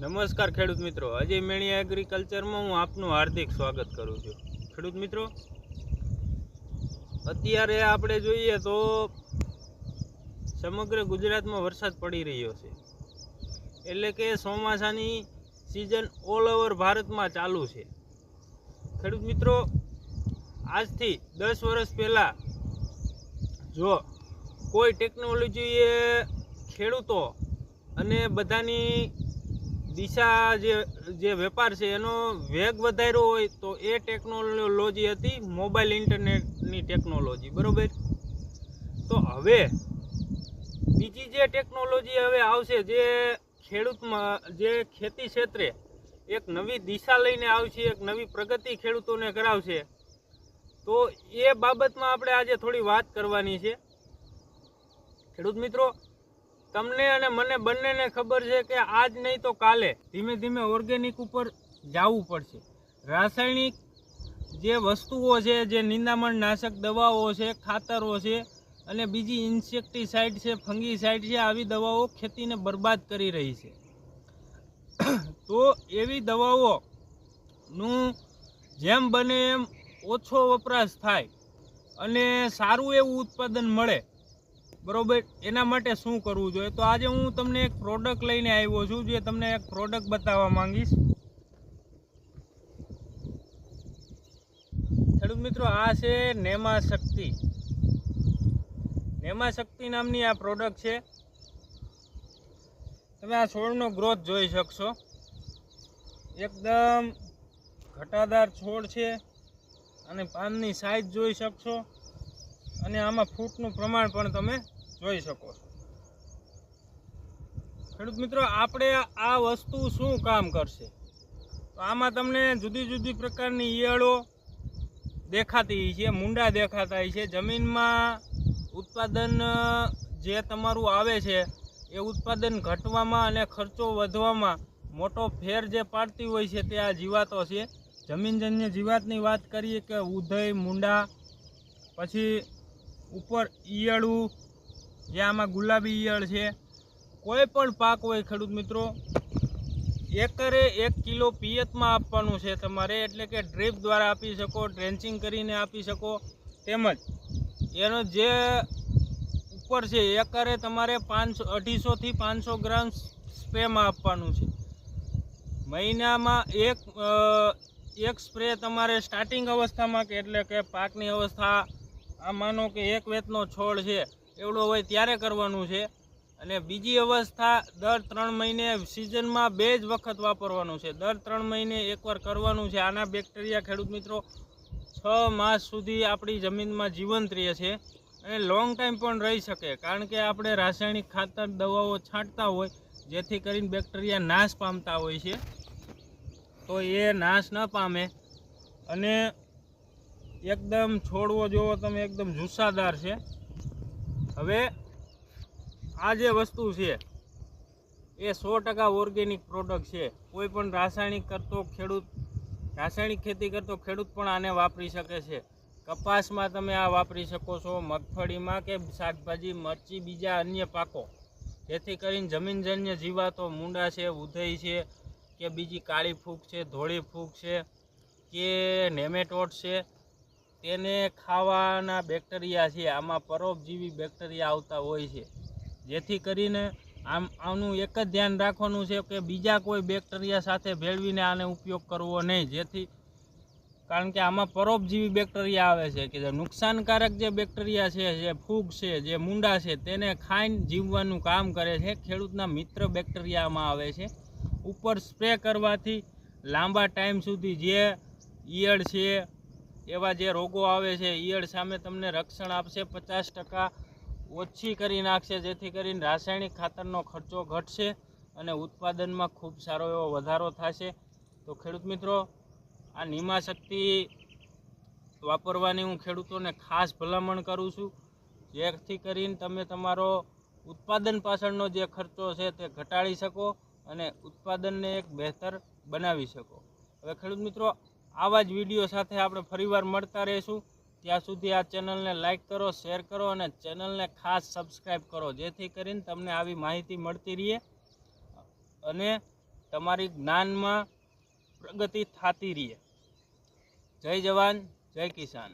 નમસ્કાર ખેડૂત મિત્રો. અજય મેણી એગ્રીકલ્ચરમાં હું આપનું હાર્દિક સ્વાગત કરું છું. ખેડૂત મિત્રો, અત્યારે આપણે જોઈએ તો સમગ્ર ગુજરાતમાં વરસાદ પડી રહ્યો છે. એટલે કે ચોમાસાની સિઝન ઓલ ઓવર ભારતમાં ચાલુ છે. ખેડૂત મિત્રો, આજથી દસ વર્ષ પહેલાં જો કોઈ ટેકનોલોજીએ ખેડૂતો અને બધાની દિશા જે જે વેપાર છે, એનો વેગ વધાર્યો હોય તો એ ટેકનોલોજી હતી મોબાઈલ ઇન્ટરનેટની ટેકનોલોજી બરોબર? તો હવે બીજી જે ટેકનોલોજી હવે આવશે, જે ખેડૂતમાં, જે ખેતી ક્ષેત્રે એક નવી દિશા લઈને આવશે, એક નવી પ્રગતિ ખેડૂતોને કરાવશે, તો એ બાબતમાં આપણે આજે થોડી વાત કરવાની છે. ખેડૂત મિત્રો તમને અને મને બંનેને ખબર છે કે આજ નહીં તો કાલે ધીમે ધીમે ઓર્ગેનિક ઉપર જવું પડશે. રાસાયણિક જે વસ્તુઓ છે, જે નિંદામણ નાશક દવાઓ છે, ખાતરો છે અને બીજી ઇન્સેક્ટિસાઇડ છે ફંગીસાઇડ છે, આવી દવાઓ ખેતીને બરબાદ કરી રહી છે. તો એવી દવાઓનું જેમ બને એમ ઓછો વપરાશ થાય અને સારું એવું ઉત્પાદન મળે બરોબર? એના માટે શું કરવું જોઈએ? તો આજે હું તમને એક પ્રોડક્ટ લઈને આવ્યો છું, જે તમને એક પ્રોડક્ટ બતાવવા માંગીશ. ખેડૂત મિત્રો, આ છે નેમા શક્તિ. નેમા શક્તિ નામની આ પ્રોડક્ટ છે. તમે આ છોડનો ગ્રોથ જોઈ શકશો. એકદમ ઘટાદાર છોડ છે અને પાનની સાઈઝ જોઈ શકશો. અને આમાં ફૂટનું પ્રમાણ પણ તમે જોઈ શકો છો. ખેડૂત મિત્રો, આપણે આ વસ્તુ શું કામ કરશે? તો આમાં તમને જુદી જુદી પ્રકારની ઈયળો દેખાતી છે, મૂંડા દેખાતા છે. જમીનમાં ઉત્પાદન જે તમારું આવે છે, એ ઉત્પાદન ઘટવામાં અને ખર્ચો વધવામાં મોટો ફેર જે પાડતી હોય છે તે આ જીવાતો છે. જમીનજન્ય જીવાતની વાત કરીએ કે ઉધય મૂંડા, પછી ઉપર ઈયળું જે આમાં ગુલાબી ઈયળ છે. કોઈ પણ પાક હોય ખેડૂત મિત્રો, એકરે એક કિલો પિયતમાં આપવાનું છે તમારે, એટલે કે ડ્રીપ દ્વારા આપી શકો, ડ્રેન્ચિંગ કરીને આપી શકો, તેમજ એનો જે ઉપર છે, એકરે તમારે પાંચસો અઢીસોથી પાંચસો ગ્રામ સ્પ્રેમાં આપવાનું છે. મહિનામાં એક એક સ્પ્રે તમારે સ્ટાર્ટિંગ અવસ્થામાં કે એટલે કે પાકની અવસ્થા આ માનો કે એક વેતનો છોડ છે, એવડો હોય ત્યારે કરવાનું છે. અને બીજી અવસ્થા દર ત્રણ મહિને સિઝનમાં બે જ વખત વાપરવાનું છે. દર ત્રણ મહિને એકવાર કરવાનું છે. આના બેક્ટેરિયા ખેડૂત મિત્રો છ માસ સુધી આપણી જમીનમાં જીવંત રહે છે અને લોંગ ટાઈમ પણ રહી શકે. કારણ કે આપણે રાસાયણિક ખાતર દવાઓ છાંટતા હોય, જેથી કરીને બેક્ટેરિયા નાશ પામતા હોય છે. તો એ નાશ ન પામે. અને એકદમ છોડવો જોવો તમે એકદમ જુસ્સાદાર છે. હવે આ જે વસ્તુ છે, એ સો ટકા ઓર્ગેનિક પ્રોડક્ટ છે. કોઈ પણ રાસાયણિક કરતો ખેડૂત, રાસાયણિક ખેતી કરતો ખેડૂત પણ આને વાપરી શકે છે. કપાસમાં તમે આ વાપરી શકો છો, મગફળીમાં કે શાકભાજી, મરચી, બીજા અન્ય પાકો. જેથી કરીને જમીનજન્ય જીવાતો, મૂંડા છે, ઉધઈ છે, કે બીજી કાળી ફૂગ છે, ધોળી ફૂગ છે, કે નેમેટોડ છે તેને ખાવાના બેક્ટેરિયા છે, આમાં પરોપજીવી બેક્ટેરિયા આવતા હોય છે. જેથી કરીને આમ, આનું એક જ ધ્યાન રાખવાનું છે કે બીજા કોઈ બેક્ટેરિયા સાથે ભેળવીને આને ઉપયોગ કરવો નહીં. જેથી, કારણ કે આમાં પરોપજીવી બેક્ટેરિયા આવે છે કે જે નુકસાનકારક જે બેક્ટેરિયા છે, જે ફૂગ છે, જે મૂંડા છે, તેને ખાઈને જીવવાનું કામ કરે છે. ખેડૂતના મિત્ર બેક્ટેરિયામાં આવે છે. ઉપર સ્પ્રે કરવાથી લાંબા ટાઈમ સુધી જે ઈયળ છે એવા જે રોગો આવે છે, ઈયળ સામે તમને રક્ષણ આપશે, પચાસ ટકા ઓછી કરી નાખશે, જેથી કરીને રાસાયણિક ખાતરનો ખર્ચો ઘટશે અને ઉત્પાદનમાં ખૂબ સારો એવો વધારો થશે. તો ખેડૂત મિત્રો, આ નિમાશક્તિ વાપરવાની હું ખેડૂતોને ખાસ ભલામણ કરું છું. જેથી કરીને તમે તમારો ઉત્પાદન પાછળનો જે ખર્ચો છે તે ઘટાડી શકો અને ઉત્પાદનને એક બહેતર બનાવી શકો. હવે ખેડૂત મિત્રો આવા જ વીડિયો સાથે આપણે ફરીવાર મળતા રહીશું. ત્યાં સુધી આ ચેનલને લાઇક કરો, શેર કરો અને ચેનલને ખાસ સબસ્ક્રાઈબ કરો, જેથી કરીને તમને આવી માહિતી મળતી રહે અને તમારી જ્ઞાનમાં પ્રગતિ થતી રહે જય જવાન, જય કિસાન.